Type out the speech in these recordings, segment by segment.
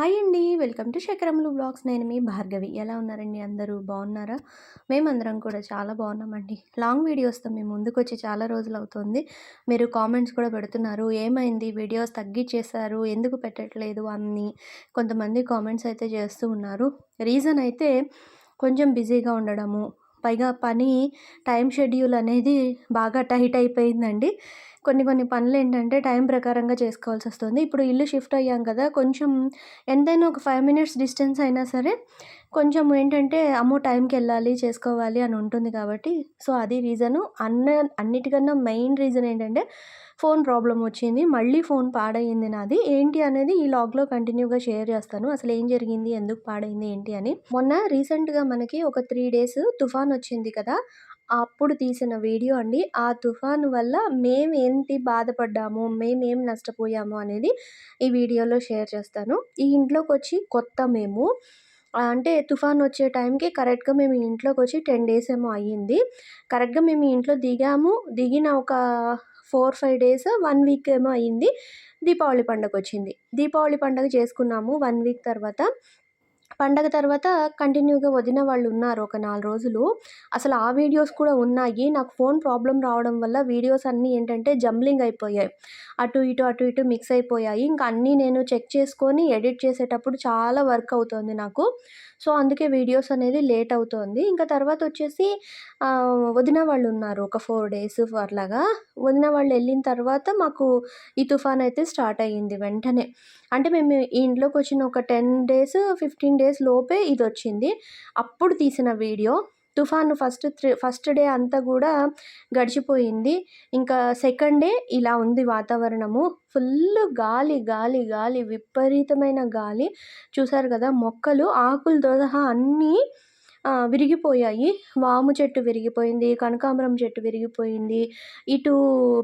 Hi అండి. Welcome to శకరములు blogs. నేను మీ భార్గవి. ఎలా ఉన్నారండి అందరూ? బాగున్నారా? మేమందరం కూడా చాలా బాగున్నామండి. లాంగ్ వీడియోస్తో మేము ముందుకు వచ్చి చాలా రోజులు అవుతుంది. మీరు కామెంట్స్ కూడా పెడుతున్నారు. ఏమైంది? వీడియోస్ తగ్గించేశారు ఎందుకు పెట్టట్లేదు అన్ని? కొంతమంది కామెంట్స్ అయితే చేస్తూ ఉన్నారు. రీజన్ అయితే కొంచెం బిజీగా ఉండడము పైగా పని టైం షెడ్యూల్ అనేది బాగా టైట్ అయిపోయిందండి. కొన్ని కొన్ని పనులు ఏంటంటే టైం ప్రకారంగా చేసుకోవాల్సి వస్తుంది. ఇప్పుడు ఇల్లు షిఫ్ట్ అయ్యాం కదా కొంచెం ఎంతైనా ఒక ఫైవ్ మినిట్స్ డిస్టెన్స్ అయినా సరే కొంచెం ఏంటంటే అమ్మో! టైంకి వెళ్ళాలి చేసుకోవాలి అని ఉంటుంది కాబట్టి సో అది రీజను. అన్న అన్నిటికన్నా మెయిన్ రీజన్ ఏంటంటే ఫోన్ ప్రాబ్లం వచ్చింది. మళ్ళీ ఫోన్ పాడైంది నాది. ఏంటి అనేది ఈ లాగ్లో కంటిన్యూగా షేర్ చేస్తాను. అసలు ఏం జరిగింది? ఎందుకు పాడైంది ఏంటి అని. మొన్న రీసెంట్గా మనకి ఒక త్రీ డేస్ తుఫాన్ వచ్చింది కదా! అప్పుడు తీసిన వీడియో అండి. ఆ తుఫాను వల్ల మేము ఏంటి బాధపడ్డాము? మేము ఏం నష్టపోయాము అనేది ఈ వీడియోలో షేర్ చేస్తాను. ఈ ఇంట్లోకి వచ్చి కొత్త మేము. అంటే తుఫాన్ వచ్చే టైంకి కరెక్ట్గా మేము ఇంట్లోకి వచ్చి టెన్ డేస్ ఏమో అయ్యింది. కరెక్ట్గా మేము ఇంట్లో దిగాము. దిగిన ఒక four five days one week ఏమో అయ్యింది. దీపావళి పండుగ వచ్చింది. దీపావళి పండుగ చేసుకున్నాము వన్ వీక్ తర్వాత. పండగ తర్వాత కంటిన్యూగా వదిన వాళ్ళు ఉన్నారు ఒక నాలుగు రోజులు. అసలు ఆ వీడియోస్ కూడా ఉన్నాయి. నాకు ఫోన్ ప్రాబ్లం రావడం వల్ల వీడియోస్ అన్నీ ఏంటంటే జంబ్లింగ్ అయిపోయాయి. అటు ఇటు అటు ఇటు మిక్స్ అయిపోయాయి. ఇంకా అన్నీ నేను చెక్ చేసుకొని ఎడిట్ చేసేటప్పుడు చాలా వర్క్ అవుతుంది నాకు. సో అందుకే వీడియోస్ అనేది లేట్ అవుతుంది. ఇంకా తర్వాత వచ్చేసి వదిన వాళ్ళు ఉన్నారు ఒక ఫోర్ డేస్ అట్లాగా వదిన వాళ్ళు వెళ్ళిన తర్వాత మాకు ఈ తుఫాన్ అయితే స్టార్ట్ అయ్యింది వెంటనే. అంటే మేము ఈ ఇంట్లోకి వచ్చిన ఒక టెన్ డేస్ ఫిఫ్టీన్ డేస్ లోపే ఇది వచ్చింది అప్పుడు తీసిన వీడియో తుఫాను ఫస్ట్ ఫస్ట్ డే అంతా కూడా గడిచిపోయింది. ఇంకా సెకండ్ డే ఇలా ఉంది వాతావరణము. ఫుల్ గాలి గాలి గాలి విపరీతమైన గాలి. చూసారు కదా మొక్కలు ఆకులతో సహా అన్నీ విరిగిపోయాయి. వాము చెట్టు విరిగిపోయింది కనకాంబరం చెట్టు విరిగిపోయింది. ఇటు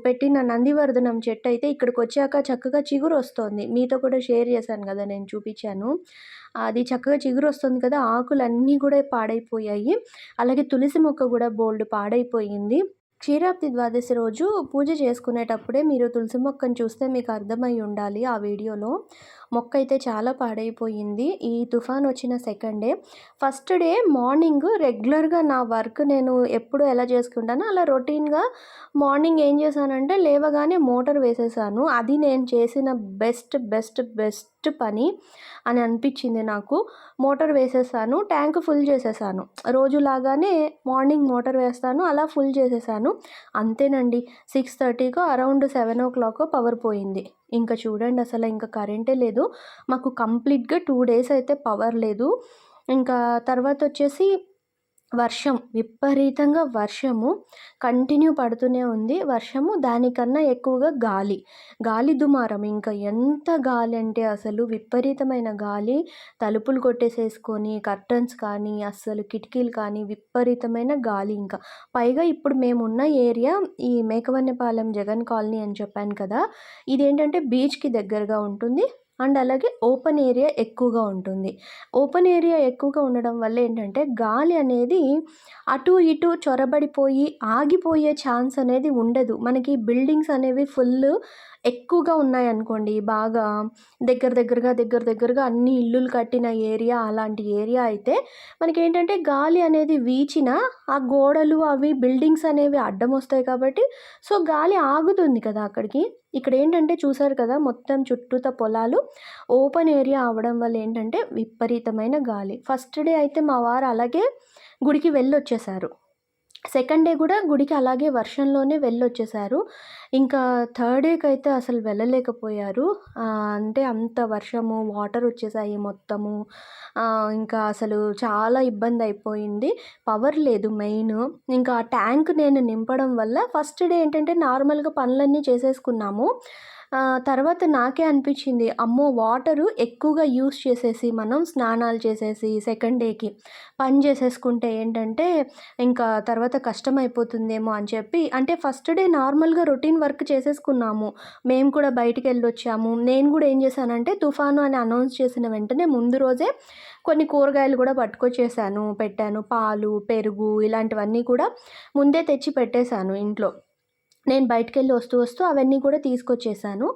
పెట్టిన నందివర్ధనం చెట్టు అయితే ఇక్కడికి వచ్చాక చక్కగా చిగురు వస్తుంది మీతో కూడా షేర్ చేశాను కదా నేను చూపించాను. అది చక్కగా చిగురు వస్తుంది కదా ఆకులన్నీ కూడా పాడైపోయాయి. అలాగే తులసి మొక్క కూడా బోల్డ్ పాడైపోయింది. క్షీరాబ్ది ద్వాదశి రోజు పూజ చేసుకునేటప్పుడే మీరు తులసి మొక్కను చూస్తే మీకు అర్థమై ఉండాలి ఆ వీడియోలో. మొక్క అయితే చాలా పాడైపోయింది. ఈ తుఫాన్ వచ్చిన second. Day first day morning రెగ్యులర్గా నా వర్క్ నేను ఎప్పుడు ఎలా చేసుకుంటానో అలా రొటీన్గా మార్నింగ్ ఏం చేశానంటే లేవగానే మోటార్ వేసేసాను. అది నేను చేసిన బెస్ట్ బెస్ట్ బెస్ట్ పని అని అనిపించింది నాకు. మోటార్ వేసేసాను ట్యాంక్ ఫుల్ చేసేసాను. రోజులాగానే మార్నింగ్ మోటార్ వేస్తాను అలా ఫుల్ చేసేసాను. అంతేనండి. సిక్స్ థర్టీకో around seven o'clock power పోయింది. ఇంకా చూడండి అసలు ఇంకా కరెంటే లేదు. మాకు కంప్లీట్గా టూ డేస్ అయితే పవర్ లేదు. ఇంకా తర్వాత వచ్చేసి వర్షం విపరీతంగా వర్షము కంటిన్యూ పడుతూనే ఉంది. వర్షము దానికన్నా ఎక్కువగా గాలి. గాలి దుమారం. ఇంకా ఎంత గాలి అంటే అసలు విపరీతమైన గాలి. తలుపులు కొట్టేసేసుకొని కర్టన్స్ కానీ అస్సలు కిటికీలు కానీ విపరీతమైన గాలి ఇంకా. పైగా ఇప్పుడు మేమున్న ఏరియా ఈ మేకవన్నపాలెం జగన్ కాలనీ అని చెప్పాను కదా ఇదేంటంటే బీచ్కి దగ్గరగా ఉంటుంది. అండ్ అలాగే ఓపెన్ ఏరియా ఎక్కువగా ఉంటుంది. ఓపెన్ ఏరియా ఎక్కువగా ఉండడం వల్ల ఏంటంటే గాలి అనేది అటు ఇటు చొరబడిపోయి ఆగిపోయే ఛాన్స్ అనేది ఉండదు. మనకి బిల్డింగ్స్ అనేవి ఫుల్ ఎక్కువగా ఉన్నాయనుకోండి బాగా దగ్గర దగ్గరగా దగ్గర దగ్గరగా అన్ని ఇల్లులు కట్టిన ఏరియా అలాంటి ఏరియా అయితే మనకి ఏంటంటే గాలి అనేది వీచిన ఆ గోడలు అవి బిల్డింగ్స్ అనేవి అడ్డం వస్తాయి కాబట్టి సో గాలి ఆగుతుంది కదా అక్కడికి. ఇక్కడ ఏంటంటే చూసారు కదా మొత్తం చుట్టూత పొలాలు ఓపెన్ ఏరియా అవడం వల్ల ఏంటంటే విపరీతమైన గాలి. ఫస్ట్ డే అయితే మా వారు అలాగే గుడికి వెళ్ళొచ్చేసారు. సెకండ్ డే కూడా గుడికి అలాగే వర్షంలోనే వెళ్ళొచ్చేసారు. ఇంకా థర్డ్ డేకి అయితే అసలు వెళ్ళలేకపోయారు. అంటే అంత వర్షము వాటర్ వచ్చేసాయి మొత్తము. ఇంకా అసలు చాలా ఇబ్బంది అయిపోయింది. పవర్ లేదు మెయిన్. ఇంకా ట్యాంక్ నేను నింపడం వల్ల ఫస్ట్ డే ఏంటంటే నార్మల్గా పనులన్నీ చేసేసుకున్నాము. తర్వాత నాకే అనిపించింది అమ్మో వాటరు ఎక్కువగా యూస్ చేసేసి మనం స్నానాలు చేసేసి సెకండ్ డేకి పని చేసేసుకుంటే ఏంటంటే ఇంకా తర్వాత కష్టమైపోతుందేమో అని చెప్పి అంటే ఫస్ట్ డే నార్మల్గా రొటీన్ వర్క్ చేసేసుకున్నాము. మేము కూడా బయటికి వెళ్ళి వచ్చాము నేను కూడా ఏం చేశానంటే తుఫాను అని అనౌన్స్ చేసిన వెంటనే ముందు రోజే కొన్ని కూరగాయలు కూడా పట్టుకొచ్చేసాను పెట్టాను. పాలు పెరుగు ఇలాంటివన్నీ కూడా ముందే తెచ్చి పెట్టేశాను ఇంట్లో. నేను బయటికెళ్ళి వస్తూ వస్తూ అవన్నీ కూడా తీసుకొచ్చేసాను.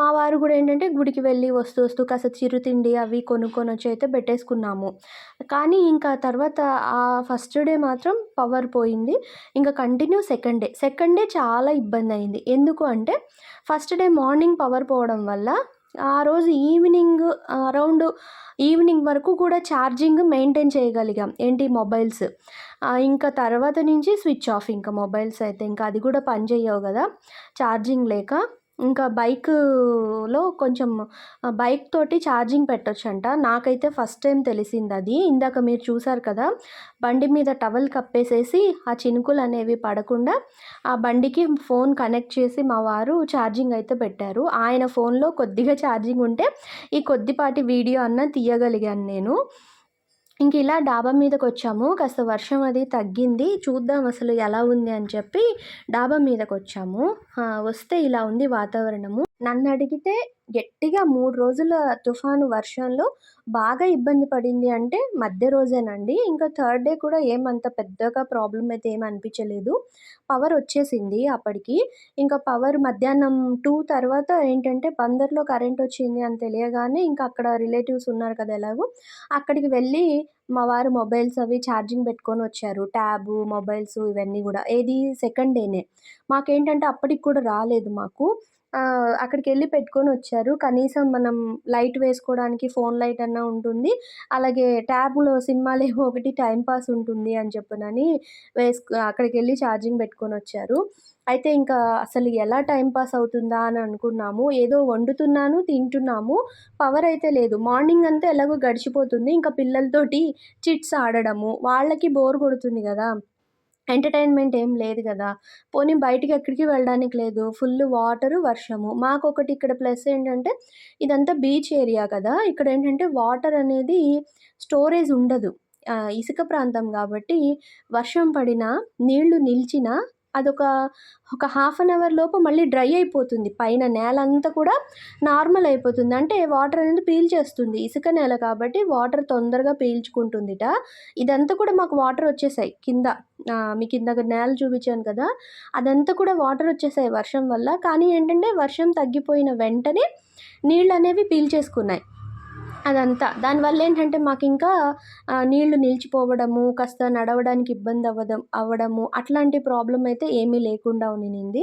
మా వారు కూడా ఏంటంటే గుడికి వెళ్ళి వస్తూ వస్తూ కాస్త చిరుతిండి అవి కొనుక్కొని వచ్చి అయితే పెట్టేసుకున్నాము. కానీ ఇంకా తర్వాత ఆ ఫస్ట్ డే మాత్రం పవర్ పోయింది. ఇంకా continue second day. Second day చాలా ఇబ్బంది అయింది. ఎందుకు అంటే ఫస్ట్ డే మార్నింగ్ పవర్ పోవడం వల్ల ఆ రోజు ఈవినింగ్ అరౌండ్ ఈవినింగ్ వరకు కూడా ఛార్జింగ్ మెయింటైన్ చేయగలిగాం. ఏంటి? మొబైల్స్. ఇంకా తర్వాత నుంచి స్విచ్ ఆఫ్. ఇంకా మొబైల్స్ అయితే ఇంకా అది కూడా పనిచేయవు కదా. ఛార్జింగ్ లేక ఇంకా బైకులో కొంచెం బైక్ తోటి ఛార్జింగ్ పెట్టొచ్చంట. నాకైతే ఫస్ట్ టైం తెలిసింది అది ఇందాక మీరు చూసారు కదా బండి మీద టవల్ కప్పేసేసి ఆ చినుకులు అనేవి పడకుండా ఆ బండికి ఫోన్ కనెక్ట్ చేసి మా వారు ఛార్జింగ్ అయితే పెట్టారు. ఆయన ఫోన్లో కొద్దిగా ఛార్జింగ్ ఉంటే ఈ కొద్దిపాటి వీడియో అన్న తీయగలిగాను నేను. ఇంక ఇలా డాబా మీదకి వచ్చాము కాస్త వర్షం అది తగ్గింది. చూద్దాం అసలు ఎలా ఉంది అని చెప్పి డాబా మీదకి వచ్చాము వస్తే ఇలా ఉంది వాతావరణము. నన్ను అడిగితే గట్టిగా మూడు రోజుల తుఫాను వర్షంలో బాగా ఇబ్బంది పడింది అంటే మధ్య రోజేనండి. ఇంకా థర్డ్ డే కూడా ఏమంత పెద్దగా ప్రాబ్లం అయితే ఏం అనిపించలేదు. పవర్ వచ్చేసింది అప్పటికి. ఇంకా పవర్ మధ్యాహ్నం టూ తర్వాత ఏంటంటే బందర్లో కరెంట్ వచ్చింది అని తెలియగానే ఇంకా అక్కడ రిలేటివ్స్ ఉన్నారు కదా ఎలాగో అక్కడికి వెళ్ళి మా వారు మొబైల్స్ అవి ఛార్జింగ్ పెట్టుకొని వచ్చారు. ట్యాబ్ మొబైల్స్ ఇవన్నీ కూడా. ఏది సెకండ్ డేనే. మాకేంటంటే అప్పటికి కూడా రాలేదు మాకు. అక్కడికి వెళ్ళి పెట్టుకొని వచ్చారు. కనీసం మనం లైట్ వేసుకోవడానికి ఫోన్ లైట్ అన్నా ఉంటుంది. అలాగే ట్యాబ్లో సినిమాలు ఏమో ఒకటి టైంపాస్ ఉంటుంది అని చెప్పనని వేసుకు అక్కడికి వెళ్ళి ఛార్జింగ్ పెట్టుకొని వచ్చారు. అయితే ఇంకా అసలు ఎలా టైం పాస్ అవుతుందా అని అనుకున్నాము. ఏదో వండుతున్నాను తింటున్నాము. పవర్ అయితే లేదు. మార్నింగ్ అంతా ఎలాగో గడిచిపోతుంది. ఇంకా పిల్లలతోటి చిట్స్ ఆడడము. వాళ్ళకి బోర్ కొడుతుంది కదా. ఎంటర్టైన్మెంట్ ఏం లేదు కదా. పోనీ బయటికి ఎక్కడికి వెళ్ళడానికి లేదు. ఫుల్ వాటరు వర్షము. మాకు ఒకటి ఇక్కడ ప్లస్ ఏంటంటే ఇదంతా బీచ్ ఏరియా కదా. ఇక్కడ ఏంటంటే వాటర్ అనేది స్టోరేజ్ ఉండదు. ఇసుక ప్రాంతం కాబట్టి వర్షం పడినా నీళ్ళు నిలిచినా అదొక ఒక హాఫ్ అన్ అవర్ లోపు మళ్ళీ డ్రై అయిపోతుంది. పైన నేల అంతా కూడా నార్మల్ అయిపోతుంది. అంటే వాటర్ అనేది పీల్చేస్తుంది ఇసుక నేల కాబట్టి వాటర్ తొందరగా పీల్చుకుంటుందిట. ఇదంతా కూడా మాకు వాటర్ వచ్చేసాయి కింద. మీ కింద నేల చూపించాను కదా. అదంతా కూడా వాటర్ వచ్చేసాయి వర్షం వల్ల. కానీ ఏంటంటే వర్షం తగ్గిపోయిన వెంటనే నీళ్ళు అనేవి పీల్చేసుకున్నాయి అదంతా. దానివల్ల ఏంటంటే మాకు ఇంకా నీళ్ళు నిలిచిపోవడము కాస్త నడవడానికి ఇబ్బంది అవ్వడం అవ్వడము అట్లాంటి ప్రాబ్లం అయితే ఏమీ లేకుండా ఉండింది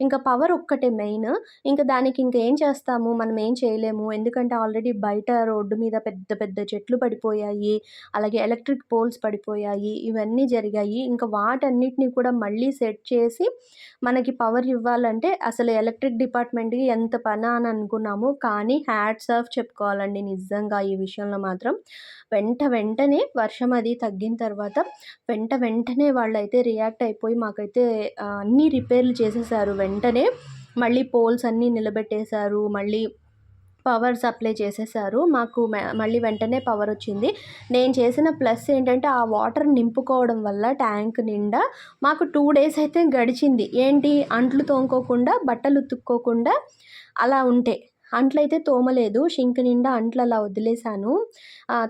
ఇంకా పవర్ ఒక్కటే మెయిన్. ఇంకా దానికి ఇంకా ఏం చేస్తాము? మనం ఏం చేయలేము. ఎందుకంటే ఆల్రెడీ బయట రోడ్డు మీద పెద్ద పెద్ద చెట్లు పడిపోయాయి. అలాగే ఎలక్ట్రిక్ పోల్స్ పడిపోయాయి. ఇవన్నీ జరిగాయి. ఇంకా వాటన్నిటిని కూడా మళ్ళీ సెట్ చేసి మనకి పవర్ ఇవ్వాలంటే అసలు ఎలక్ట్రిక్ డిపార్ట్మెంట్కి ఎంత పని అని అనుకున్నాము. కానీ హ్యాట్స్ ఆఫ్ చెప్పుకోవాలండి నిజం నిజంగా ఈ విషయంలో మాత్రం వెంట వెంటనే వర్షం అది తగ్గిన తర్వాత వెంట వెంటనే వాళ్ళైతే రియాక్ట్ అయిపోయి మాకైతే అన్నీ రిపేర్లు చేసేసారు. వెంటనే మళ్ళీ పోల్స్ అన్నీ నిలబెట్టేశారు. మళ్ళీ పవర్ సప్లై చేసేసారు. మాకు మళ్ళీ వెంటనే పవర్ వచ్చింది. నేను చేసిన ప్లస్ ఏంటంటే ఆ వాటర్ నింపుకోవడం వల్ల ట్యాంక్ నిండా మాకు టూ డేస్ అయితే గడిచింది. ఏంటి? అంట్లు తోముకోకుండా బట్టలు ఉతుక్కోకుండా అలా ఉంటే. అంట్లయితే తోమలేదు. షింక్ నిండా అంట్లు అలా వదిలేసాను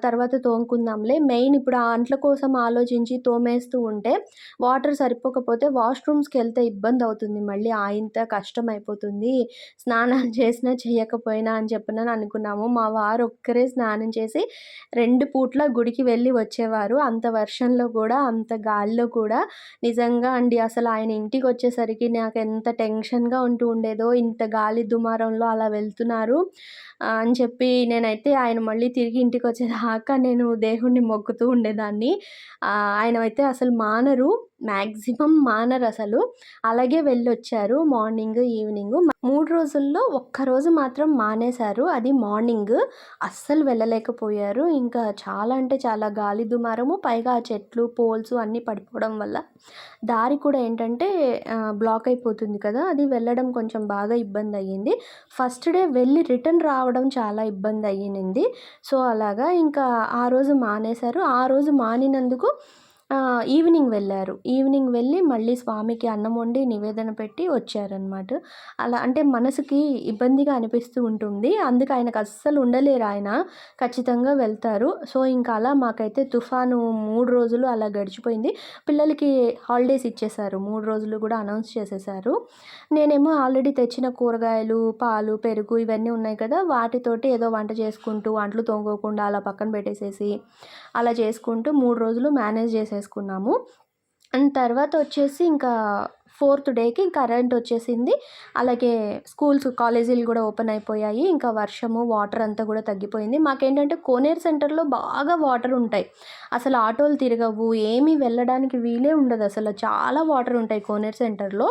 తర్వాత తోముకుందాంలే. మెయిన్ ఇప్పుడు ఆ అంట్ల కోసం ఆలోచించి తోమేస్తూ ఉంటే వాటర్ సరిపోకపోతే వాష్రూమ్స్కి వెళ్తే ఇబ్బంది అవుతుంది మళ్ళీ ఆయంత కష్టం అయిపోతుంది స్నానాలు చేసినా చేయకపోయినా అని చెప్పిన అనుకున్నాము. మా వారు ఒక్కరే స్నానం చేసి రెండు పూట్ల గుడికి వెళ్ళి వచ్చేవారు. అంత వర్షంలో కూడా అంత గాలిలో కూడా. నిజంగా అండి అసలు ఆయన ఇంటికి వచ్చేసరికి నాకు ఎంత టెన్షన్గా ఉంటూ ఉండేదో ఇంత గాలి దుమారంలో అలా వెళ్తున్నారు. అని చెప్పి నేనైతే ఆయన మళ్ళీ తిరిగి ఇంటికి దాకా నేను దేవుణ్ణి మొక్కుతూ ఉండేదాన్ని. ఆయన అయితే అసలు మానరు. మ్యాక్సిమం మానరు అసలు. అలాగే వెళ్ళొచ్చారు మార్నింగ్ ఈవినింగ్. మూడు రోజుల్లో ఒక్కరోజు మాత్రం మానేశారు. అది మార్నింగ్. అస్సలు వెళ్ళలేకపోయారు. ఇంకా చాలా అంటే చాలా గాలి దుమారము పైగా ఆ చెట్లు పోల్స్ అన్నీ పడిపోవడం వల్ల దారి కూడా ఏంటంటే బ్లాక్ అయిపోతుంది కదా. అది వెళ్ళడం కొంచెం బాగా ఇబ్బంది అయ్యింది. ఫస్ట్ డే వెళ్ళి రిటర్న్ రావడం చాలా ఇబ్బంది అయ్యింది. సో అలాగా ఇంకా ఆ రోజు మానేశారు. ఆ రోజు మానినందుకు ఈవినింగ్ వెళ్ళారు ఈవినింగ్ వెళ్ళి మళ్ళీ స్వామికి అన్నం వండి నివేదన పెట్టి వచ్చారనమాట. అలా అంటే మనసుకి ఇబ్బందిగా అనిపిస్తూ ఉంటుంది. అందుకు ఆయనకు అస్సలు ఉండలేరు ఆయన. ఖచ్చితంగా వెళ్తారు. సో, ఇంకా అలా మాకైతే తుఫాను మూడు రోజులు అలా గడిచిపోయింది. పిల్లలకి హాలిడేస్ ఇచ్చేశారు. మూడు రోజులు కూడా అనౌన్స్ చేసేసారు నేనేమో ఆల్రెడీ తెచ్చిన కూరగాయలు, పాలు, పెరుగు ఇవన్నీ ఉన్నాయి కదా! వాటితోటి ఏదో వంట చేసుకుంటూ, అంట్లు తోముకోకుండా అలా పక్కన పెట్టేసేసి, అలా చేసుకుంటూ మూడు రోజులు మేనేజ్ చేసేసుకున్నాము. అండ్ తర్వాత వచ్చేసి ఇంకా ఫోర్త్ డేకి కరెంట్ వచ్చేసింది. అలాగే స్కూల్స్, కాలేజీలు కూడా ఓపెన్ అయిపోయాయి. ఇంకా వర్షము, వాటర్ అంతా కూడా తగ్గిపోయింది. మాకేంటంటే కోనేరు సెంటర్‌లో బాగా వాటర్ ఉంటాయి. అసలు ఆటోలు తిరగవు. ఏమీ వెళ్ళడానికి వీలే ఉండదు అసలు. చాలా వాటర్ ఉంటాయి కోనేరు సెంటర్‌లో.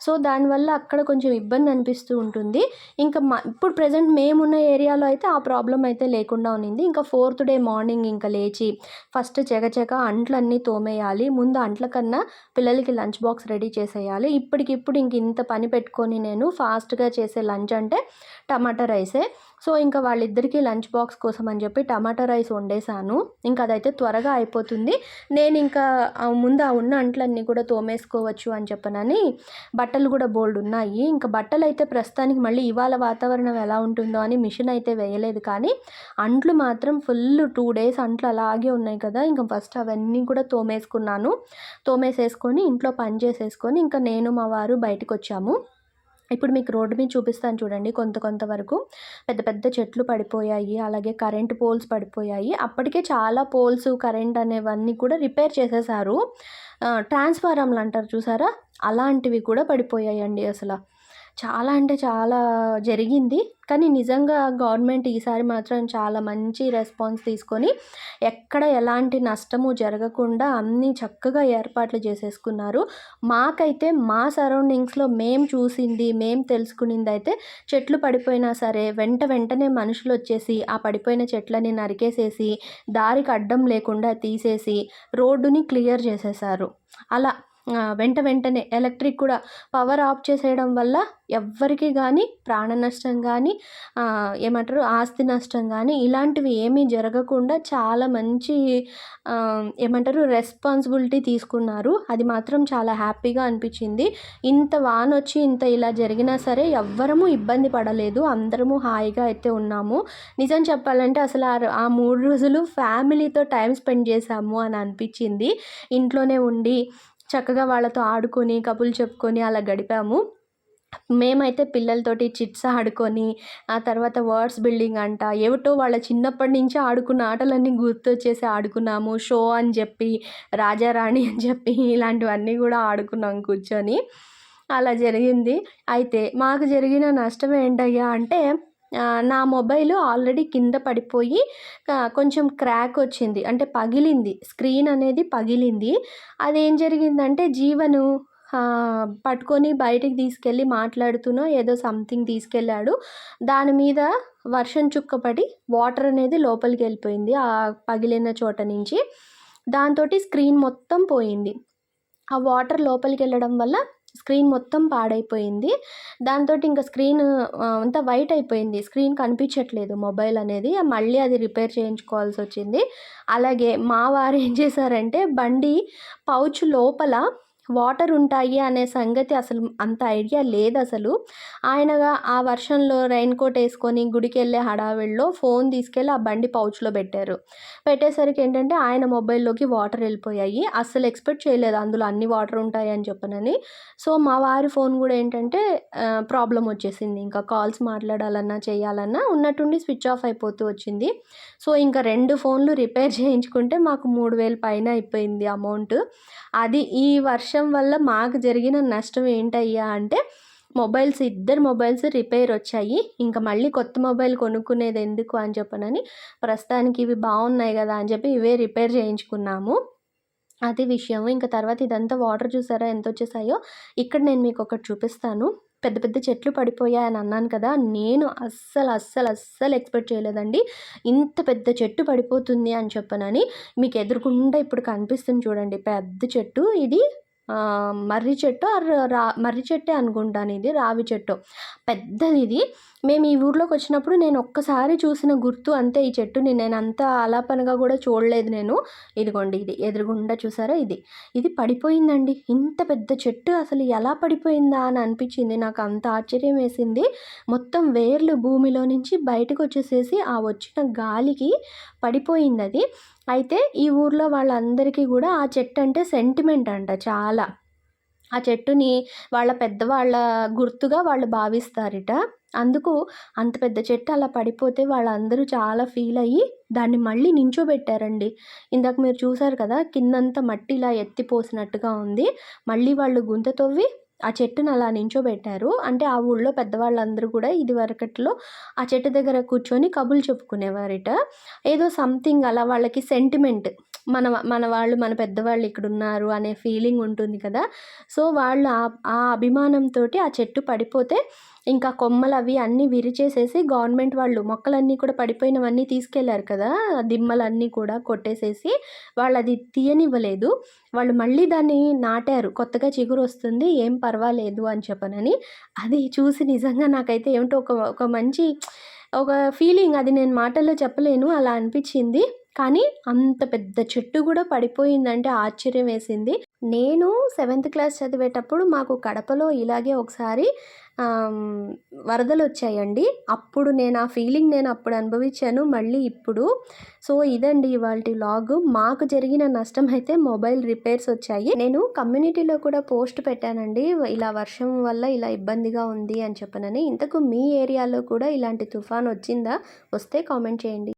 సో, దానివల్ల అక్కడ కొంచెం ఇబ్బంది అనిపిస్తూ ఉంటుంది. ఇంకా మా ఇప్పుడు ప్రజెంట్ మేమున్న ఏరియాలో అయితే ఆ ప్రాబ్లం అయితే లేకుండా ఉన్నింది. ఇంకా ఫోర్త్ డే మార్నింగ్ ఇంకా లేచి ఫస్ట్ చకచక అంట్లన్నీ తోమేయాలి. ముందు అంట్ల కన్నా పిల్లలకి లంచ్ బాక్స్ రెడీ చేసేయాలి. ఇప్పటికిప్పుడు ఇంక ఇంత పని పెట్టుకొని నేను ఫాస్ట్‌గా చేసే లంచ్ అంటే టమాటా రైసే. సో, ఇంకా వాళ్ళిద్దరికీ లంచ్ బాక్స్ కోసం అని చెప్పి టమాటా రైస్ వండేశాను. ఇంకా అదైతే త్వరగా అయిపోతుంది. నేను ఇంకా ముందు ఆ ఉన్న అంట్లన్నీ కూడా తోమేసుకోవచ్చు అని చెప్పనని బట్టలు కూడా బోల్డ్ ఉన్నాయి ఇంకా బట్టలు అయితే ప్రస్తుతానికి మళ్ళీ ఇవాళ వాతావరణం ఎలా ఉంటుందో అని మిషన్ అయితే వేయలేదు కానీ, అంట్లు మాత్రం ఫుల్ టూ డేస్ అంట్లు అలాగే ఉన్నాయి కదా! ఇంకా ఫస్ట్ అవన్నీ కూడా తోమేసుకున్నాను. తోమేసేసుకొని ఇంట్లో పని చేసేసుకొని ఇంకా నేను, మా వారు బయటికొచ్చాము. ఇప్పుడు మీకు రోడ్డు మీద చూపిస్తాను చూడండి కొంత కొంత వరకు. పెద్ద పెద్ద చెట్లు పడిపోయాయి. అలాగే కరెంట్ పోల్స్ పడిపోయాయి. అప్పటికే చాలా పోల్స్, కరెంట్ అనేవన్నీ కూడా రిపేర్ చేసేశారు. ట్రాన్స్ఫారంలు అంటారు చూసారా? అలాంటివి కూడా పడిపోయాయండి అసలు చాలా అంటే చాలా జరిగింది. కానీ నిజంగా గవర్నమెంట్ ఈసారి మాత్రం చాలా మంచి రెస్పాన్స్ తీసుకొని ఎక్కడ ఎలాంటి నష్టము జరగకుండా అన్నీ చక్కగా ఏర్పాట్లు చేసేసుకున్నారు. మాకైతే మా సరౌండింగ్స్‌లో మేము చూసింది, మేము తెలుసుకునిందయితే చెట్లు పడిపోయినా సరే వెంట వెంటనే మనుషులు వచ్చేసి ఆ పడిపోయిన చెట్లని నరికేసేసి, దారికి అడ్డం లేకుండా తీసేసి రోడ్డుని క్లియర్ చేసేసారు అలా వెంట వెంటనే ఎలక్ట్రిక్ కూడా పవర్ ఆఫ్ చేసేయడం వల్ల ఎవ్వరికి కానీ ప్రాణ నష్టం కానీ ఏమంటారు ఆస్తి నష్టం కానీ ఇలాంటివి ఏమీ జరగకుండా చాలా మంచి ఏమంటారు రెస్పాన్సిబిలిటీ తీసుకున్నారు. అది మాత్రం చాలా హ్యాపీగా అనిపించింది ఇంత వానొచ్చి ఇంత ఇలా జరిగినా సరే ఎవ్వరము ఇబ్బంది పడలేదు. అందరము హాయిగా అయితే ఉన్నాము. నిజం చెప్పాలంటే అసలు ఆ మూడు ఆ 3 రోజులు ఫ్యామిలీతో టైం స్పెండ్ చేశాము అని అనిపించింది ఇంట్లోనే ఉండి చక్కగా వాళ్ళతో ఆడుకొని, కబుర్లు చెప్పుకొని అలా గడిపాము. మేమైతే పిల్లలతోటి చిట్స్ ఆడుకొని, ఆ తర్వాత వర్డ్స్ బిల్డింగ్ అంట, ఏమిటో వాళ్ళ చిన్నప్పటి నుంచి ఆడుకున్న ఆటలన్నీ గుర్తొచ్చేసి ఆడుకున్నాము. షో అని చెప్పి, రాజారాణి అని చెప్పి ఇలాంటివన్నీ కూడా ఆడుకున్నాం కూర్చొని. అలా జరిగింది. అయితే మాకు జరిగిన నష్టం ఏంటయ్యా అంటే నా మొబైల్ ఆల్రెడీ కింద పడిపోయి కొంచెం క్రాక్ వచ్చింది. అంటే పగిలింది. స్క్రీన్ అనేది పగిలింది. అదేం జరిగిందంటే జీవను పట్టుకొని బయటికి తీసుకెళ్ళి మాట్లాడుతూనో ఏదో సంథింగ్ తీసుకెళ్ళాడు. దాని మీద వర్షం చుక్కపడి వాటర్ అనేది లోపలికెళ్ళిపోయింది. ఆ పగిలిన చోట నుంచి. దాంతోటి స్క్రీన్ మొత్తం పోయింది. ఆ వాటర్ లోపలికి వెళ్ళడం వల్ల స్క్రీన్ మొత్తం పాడైపోయింది. దాంతోటి ఇంకా స్క్రీన్ అంతా వైట్ అయిపోయింది. స్క్రీన్ కనిపించట్లేదు మొబైల్ అనేది. మళ్ళీ అది రిపేర్ చేయించుకోవాల్సి వచ్చింది అలాగే మా వారు ఏం చేశారంటే బండి పౌచ్ లోపల వాటర్ ఉంటాయి అనే సంగతి అసలు అంత ఐడియా లేదు అసలు ఆయనగా ఆ వర్షంలో రెయిన్ కోట్ ఏసుకొని గుడికెళ్ళే హడావిడిలో ఫోన్ తీసుకెళ్ళి ఆ బండి పౌచ్‌లో పెట్టారు. పెట్టేసరికి ఏంటంటే ఆయన మొబైల్‌లోకి వాటర్ వెళ్ళిపోయాయి అస్సలు ఎక్స్‌పెక్ట్ చేయలేదు అందులో అన్ని వాటర్ ఉంటాయని చెప్పనని. సో, మా వారి ఫోన్ కూడా ఏంటంటే ప్రాబ్లం ప్రాబ్లమ్ వచ్చేసింది. ఇంకా కాల్స్ మాట్లాడాలన్నా, చేయాలన్నా ఉన్నట్టుండి స్విచ్ ఆఫ్ అయిపోతూ వచ్చింది. సో, ఇంకా రెండు ఫోన్‌లు రిపేర్ చేయించుకుంటే మాకు 3000 పైన అయిపోయింది అమౌంట్. అది ఈ వర్షం వల్ల మాకు జరిగిన నష్టం ఏంటయ్యా అంటే మొబైల్స్ ఇద్దరు మొబైల్స్ రిపేర్ వచ్చాయి. ఇంకా మళ్ళీ కొత్త మొబైల్ కొనుక్కునేది ఎందుకు అని చెప్పనని ప్రస్తుతానికి ఇవి బాగున్నాయి కదా అని చెప్పి ఇవే రిపేర్ చేయించుకున్నాము. అది విషయం. ఇంక తర్వాత ఇదంతా వాటర్ చూసారా ఎంత వచ్చేసాయో ఇక్కడ నేను మీకు ఒకటి చూపిస్తాను. పెద్ద పెద్ద చెట్లు పడిపోయాయని అన్నాను కదా! నేను అస్సలు, అస్సలు, అస్సలు ఎక్స్‌పెక్ట్ చేయలేదండి. ఇంత పెద్ద చెట్టు పడిపోతుంది అని చెప్పనని. మీకు ఎదురుగుండా ఇప్పుడు కనిపిస్తుంది చూడండి పెద్ద చెట్టు. ఇది మర్రి చెట్టు ఆర్ రా మర్రి చెట్టే అనుకుంటాను ఇది. రావి చెట్టు పెద్దది ఇది మేము ఈ ఊర్లోకి వచ్చినప్పుడు నేను ఒక్కసారి చూసిన గుర్తు అంతే ఈ చెట్టుని నేను అంత ఆలాపనగా కూడా చూడలేదు నేను. ఇదిగోండి ఇది ఎదురుగుండా చూసారా? ఇది. ఇది పడిపోయిందండి. ఇంత పెద్ద చెట్టు అసలు ఎలా పడిపోయిందా అని అనిపించింది. నాకు అంత ఆశ్చర్యం వేసింది. మొత్తం వేర్లు భూమిలో నుంచి బయటకు వచ్చేసేసి ఆ వచ్చిన గాలికి పడిపోయింది అది అయితే ఈ ఊర్లో వాళ్ళందరికీ కూడా ఆ చెట్టు అంటే సెంటిమెంట్ అంట చాలా. ఆ చెట్టుని వాళ్ళ పెద్దవాళ్ళ గుర్తుగా వాళ్ళు భావిస్తారట. అందుకు అంత పెద్ద చెట్టు అలా పడిపోతే వాళ్ళందరూ చాలా ఫీల్ అయ్యి దాన్ని మళ్ళీ నించోబెట్టారండి. ఇందాక మీరు చూసారు కదా కిందంతా మట్టి ఇలా ఎత్తిపోసినట్టుగా ఉంది. మళ్ళీ వాళ్ళు గుంత తవ్వి ఆ చెట్టును అలా నించోబెట్టారు. అంటే ఆ ఊళ్ళో పెద్దవాళ్ళందరూ కూడా ఇది వరకట్లో ఆ చెట్టు దగ్గర కూర్చొని కబులు చెప్పుకునేవారట. ఏదో సంథింగ్ అలా వాళ్ళకి సెంటిమెంట్ మన మన వాళ్ళు మన పెద్దవాళ్ళు ఇక్కడ ఉన్నారు అనే ఫీలింగ్ ఉంటుంది కదా. సో వాళ్ళు ఆ ఆ అభిమానంతో ఆ చెట్టు పడిపోతే ఇంకా కొమ్మలు అవి అన్నీ విరిచేసేసి గవర్నమెంట్ వాళ్ళు మొక్కలన్నీ కూడా పడిపోయినవన్నీ తీసుకెళ్ళారు కదా. దిమ్మలన్నీ కూడా కొట్టేసేసి వాళ్ళు అది తీయనివ్వలేదు. వాళ్ళు మళ్ళీ దాన్ని నాటారు. కొత్తగా చిగురు వస్తుంది ఏం పర్వాలేదు అని చెప్పనని. అది చూసి నిజంగా నాకైతే ఏమిటో ఒక ఒక మంచి ఒక ఫీలింగ్. అది నేను మాటల్లో చెప్పలేను. అలా అనిపించింది. కానీ అంత పెద్ద చెట్టు కూడా పడిపోయిందంటే ఆశ్చర్యం వేసింది. నేను సెవెంత్ క్లాస్ చదివేటప్పుడు మాకు కడపలో ఇలాగే ఒకసారి వరదలు వచ్చాయండి. అప్పుడు నేను ఆ ఫీలింగ్ నేను అప్పుడు అనుభవించాను. మళ్ళీ ఇప్పుడు. సో ఇదండి ఇవాళ లాగ్. మాకు జరిగిన నష్టం అయితే మొబైల్ రిపేర్స్ వచ్చాయి. నేను కమ్యూనిటీలో కూడా పోస్ట్ పెట్టానండి. ఇలా వర్షం వల్ల ఇలా ఇబ్బందిగా ఉంది అని చెప్పనని. ఇంతకు మీ ఏరియాలో కూడా ఇలాంటి తుఫాన్ వచ్చిందా? వస్తే కామెంట్ చేయండి.